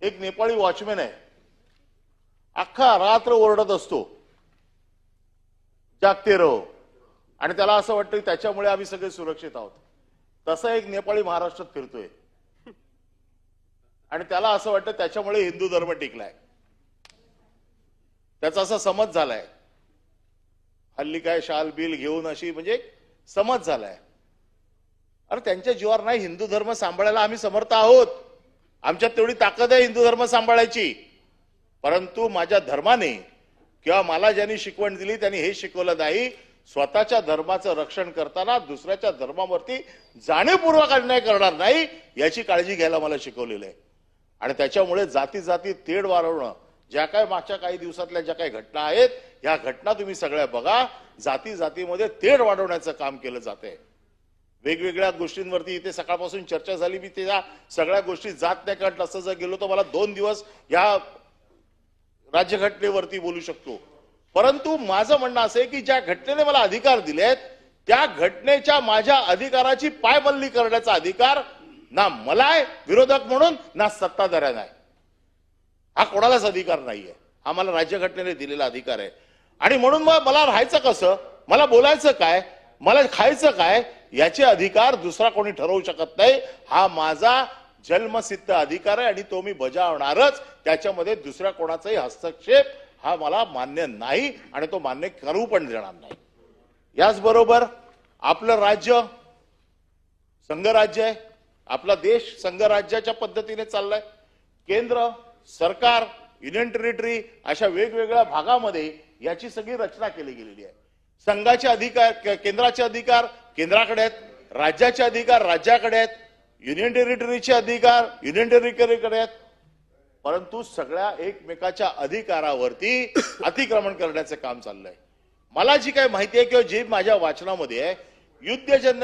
एक नेपाळी वॉचमॅन आहे. अख्खा रात्र ओरडत असतो. जागते रहो. आणि त्याला असं वाटतं की त्याच्यामुळे आम्ही सगळे सुरक्षित आहोत. तसा एक नेपाळी महाराष्ट्रात फिरतोय. आणि त्याला असं वाटतं त्याच्यामुळे हिंदू धर्म टिकलाय. त्याचा असा समज झालाय. हल्ली काय शाल बिल घेऊन अशी म्हणजे समज झालाय. अरे त्यांच्या जीवावर नाही हिंदू धर्म सांभाळायला आम्ही समर्थ आहोत. आमच्यात तेवढी ताकद आहे हिंदू धर्म सांभाळायची. परंतु माझ्या धर्माने किंवा मला ज्यांनी शिकवण दिली त्यांनी हे शिकवलं नाही. स्वतःच्या धर्माचं रक्षण करताना दुसऱ्याच्या धर्मावरती जाणीवपूर्वक अन्याय करणार नाही याची काळजी घ्यायला मला शिकवलेलं आहे. आणि त्याच्यामुळे जाती जाती तेढ वाढवणं ज्या काय मागच्या काही दिवसातल्या ज्या काही घटना आहेत ह्या घटना तुम्ही सगळ्या बघा. जाती जातीमध्ये तेढ वाढवण्याचं काम केलं जाते वेगवेगळ्या गोष्टींवरती इथे सकाळपासून चर्चा झाली. मी त्या सगळ्या गोष्टी जात नाही कारण तसं जर गेलो तर मला दोन दिवस या राज्यघटनेवरती बोलू शकतो. परंतु माझं म्हणणं असं आहे की ज्या घटनेने मला अधिकार दिलेत त्या घटनेच्या माझ्या अधिकाराची पायबल्ली करण्याचा अधिकार ना मला आहे विरोधक म्हणून ना सत्ताधाऱ्यांना आहे. हा कोणालाच अधिकार नाहीये. हा मला राज्यघटनेने दिलेला अधिकार आहे. आणि म्हणून मग मला राहायचं कसं? मला बोलायचं काय? मला खायचं काय याचे अधिकार दुसरा कोणी ठरवू शकत नाही. हा माझा जन्मसिद्ध अधिकार आहे आणि तो मी बजावणारच. त्याच्यामध्ये दुसऱ्या कोणाचाही हस्तक्षेप हा मला मान्य नाही आणि तो मान्य करू पण देणार नाही. याचबरोबर आपलं राज्य संघराज्य आहे. आपला देश संघराज्याच्या पद्धतीने चाललाय. केंद्र सरकार युनियन टेरिटरी अशा वेगवेगळ्या भागामध्ये याची सगळी रचना केली गेलेली आहे. संघाचे अधिकार केंद्राचे अधिकार केंद्राकडे आहेत राज्याचे अधिकार राज्याकडे आहेत युनियन टेरिटरीचे अधिकार युनियन टेरिटरीकडे आहेत. परंतु सगळ्या एकमेकाच्या अधिकारावरती अतिक्रमण करण्याचं काम चाललंय. मला जी काही माहिती आहे किंवा जी माझ्या वाचनामध्ये आहे युद्धजन्य